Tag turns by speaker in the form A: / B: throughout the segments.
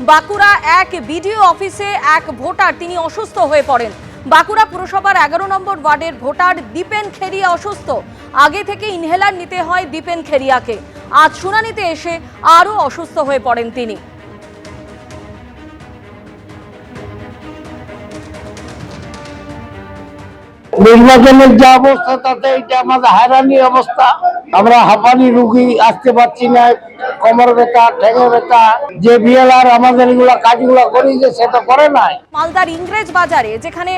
A: বাঁকুড়া এক বিডিও অফিসে এক ভোটার, তিনি অসুস্থ হয়ে পড়েন। বাঁকুড়া পুরসভার এগারো নম্বর ওয়ার্ডের ভোটার দীপেন খেরিয়া অসুস্থ। আগে থেকে ইনহেলার নিতে হয় দীপেন খেরিয়াকে আজ শুনানিতে এসে আরও অসুস্থ হয়ে পড়েন তিনি।
B: নির্বাচনের যে অবস্থা, তাতে এটা আমাদের হারানি অবস্থা। আমরা হাঁপানি রুগী আসতে পারছি না, কোমর ব্যথা ঠেঙে ব্যথা। যে বিএলআর আমাদের এগুলা কাজগুলো করি যে সেটা করে নাই।
A: মালদার ইংরেজ বাজারে, যেখানে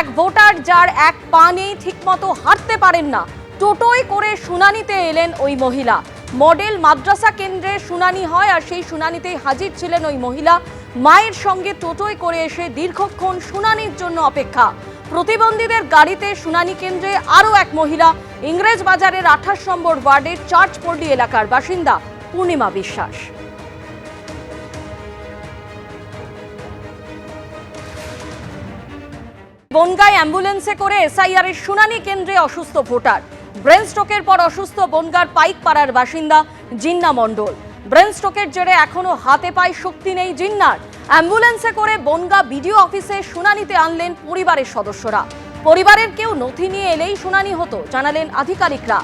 A: এক ভোটার যার এক পা নেই ঠিকমতো হাঁটতে পারেন না, টোটোয় করে শুনানিতে এলেন ওই মহিলা। মডেল মাদ্রাসা কেন্দ্রে শুনানি হয় আর সেই শুনানিতেই হাজির ছিলেন ওই মহিলা। মায়ের সঙ্গে টোটোয় করে এসে দীর্ঘক্ষণ শুনানির জন্য অপেক্ষা। প্রতিবন্ধীদের গাড়িতে শুনানি কেন্দ্রে আরও এক মহিলা ইংরেজ বাজারের আঠাশ নম্বর ওয়ার্ডের চার্চপল্লী এলাকার বাসিন্দা পূর্ণিমা বিশ্বাস। বনগাঁয় অ্যাম্বুলেন্সে করে এসআইআর এর শুনানি কেন্দ্রে অসুস্থ ভোটার। ব্রেন স্ট্রোকের পর অসুস্থ বনগাঁর পাইকপাড়ার বাসিন্দা জিন্না মণ্ডল। ব্রেন স্ট্রোকের জেরে এখনও হাতে পায় শক্তি নেই জিন্নার। অ্যাম্বুলেন্সে করে বনগা বিডিও অফিসে শুনানিতে আনলেন পরিবারের সদস্যরা। পরিবারের কেউ নথি নিয়ে এলেই শুনানি হতো, জানালেন আধিকারিকরা।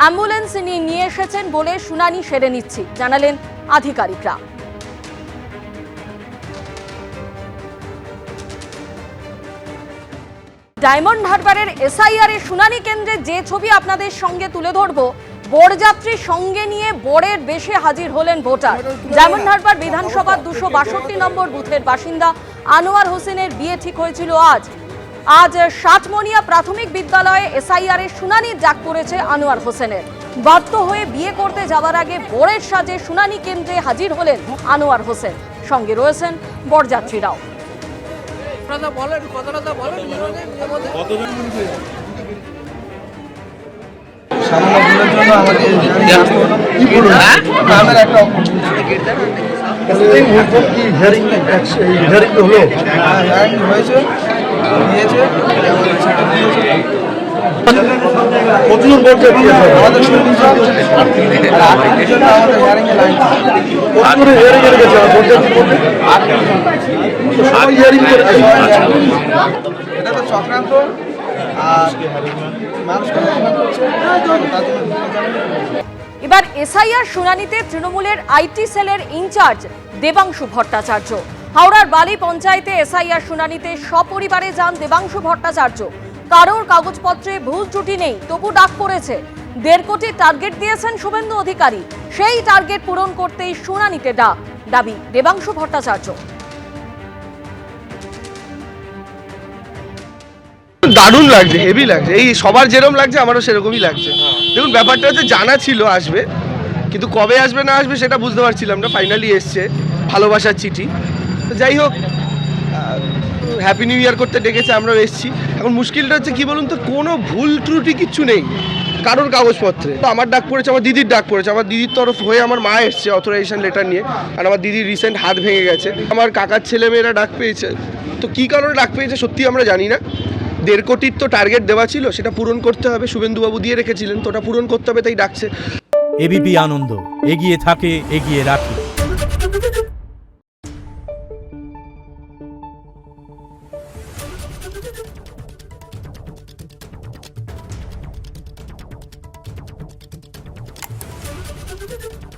A: অ্যাম্বুলেন্স নিয়ে এসেছেন বলে শুনানি সেরে নিচ্ছি, জানালেন আধিকারিকরা। ডায়মন্ড হারবারের এসআইআর এর শুনানি কেন্দ্রে যে ছবি আপনাদের সঙ্গে তুলে ধরবো বরযাত্রী সঙ্গে নিয়ে বরের বেশে হাজির হলেন ভোটার। ডায়মন্ড হারবার বিধানসভার দুশো বাষট্টি নম্বর বুথের বাসিন্দা আনোয়ার হোসেনের বিয়ে ঠিক হয়েছিল আজ। আজ সাতমনিয়া প্রাথমিক বিদ্যালয়ে এসআইআর এর শুনানির ডাক পড়েছে আনোয়ার হোসেনের। বাধ্য হয়ে বিয়ে করতে যাওয়ার আগে বরের সাজে শুনানি কেন্দ্রে হাজির হলেন আনোয়ার হোসেন। সঙ্গে রয়েছেন বরযাত্রীরাও।
C: বলেন বলেন।
D: সামান্য ভুলের জন্য আমাকে কি বলুন একটা কি হিয়ারিং হিয়ারিং হলো হিয়ারিং হয়েছে নিয়েছে কতজন বলছে আমাদের আমাদের হিয়ারিং এ হিয়ারিং এর গেছে বলতে হিয়ারিং এটা তো চক্রান্ত।
A: এবার এসআইআর শুনানিতে তৃণমূলের আইটি সেলের ইনচার্জ দেবাংশু ভট্টাচার্য। হাওড়ার বালি পঞ্চায়েতে এসআইআর শুনানিতে সপরিবারে যান দেবাংশু ভট্টাচার্য। কারোর কাগজপত্রে ভুল ত্রুটি নেই, তবু ডাক পড়েছে। দেড় কোটি টার্গেট দিয়েছেন শুভেন্দু অধিকারী। সেই টার্গেট পূরণ করতেই শুনানিতে ডাক, দাবি দেবাংশু ভট্টাচার্য।
E: দারুণ লাগছে হেভি লাগছে। এই সবার যেরকম লাগছে, আমারও সেরকমই লাগছে। দেখুন, ব্যাপারটা হচ্ছে জানা ছিল আসবে, কিন্তু কবে আসবে, না আসবে সেটা বুঝতে পারছিলাম না ফাইনালি এসছে, ভালোবাসার চিঠি। তো যাই হোক হ্যাপি নিউ ইয়ার করতে ডেকেছে, আমরাও এসেছি। এখন মুশকিলটা হচ্ছে কি বলুন তো, কোনো ভুল ত্রুটি কিচ্ছু নেই, কারোর কাগজপত্রে। তো আমার ডাক পড়েছে, আমার দিদির ডাক পড়েছে, আমার দিদির তরফ হয়ে আমার মা এসছে অথরাইজেশন লেটার নিয়ে, আর আমার দিদির রিসেন্ট হাত ভেঙে গেছে। আমার কাকার ছেলেমেয়েরা ডাক পেয়েছে, তো কী কারণে ডাক পেয়েছে সত্যি আমরা জানি না। দেড় কোটির তো টার্গেট দেওয়া ছিল, সেটা পূরণ করতে হবে, শুভেন্দুবাবু দিয়ে রেখেছিলেন, তো ওটা পূরণ করতে হবে, তাই ডাকছে
F: এবিপি আনন্দ, এগিয়ে থাকে, এগিয়ে রাখে Thank you.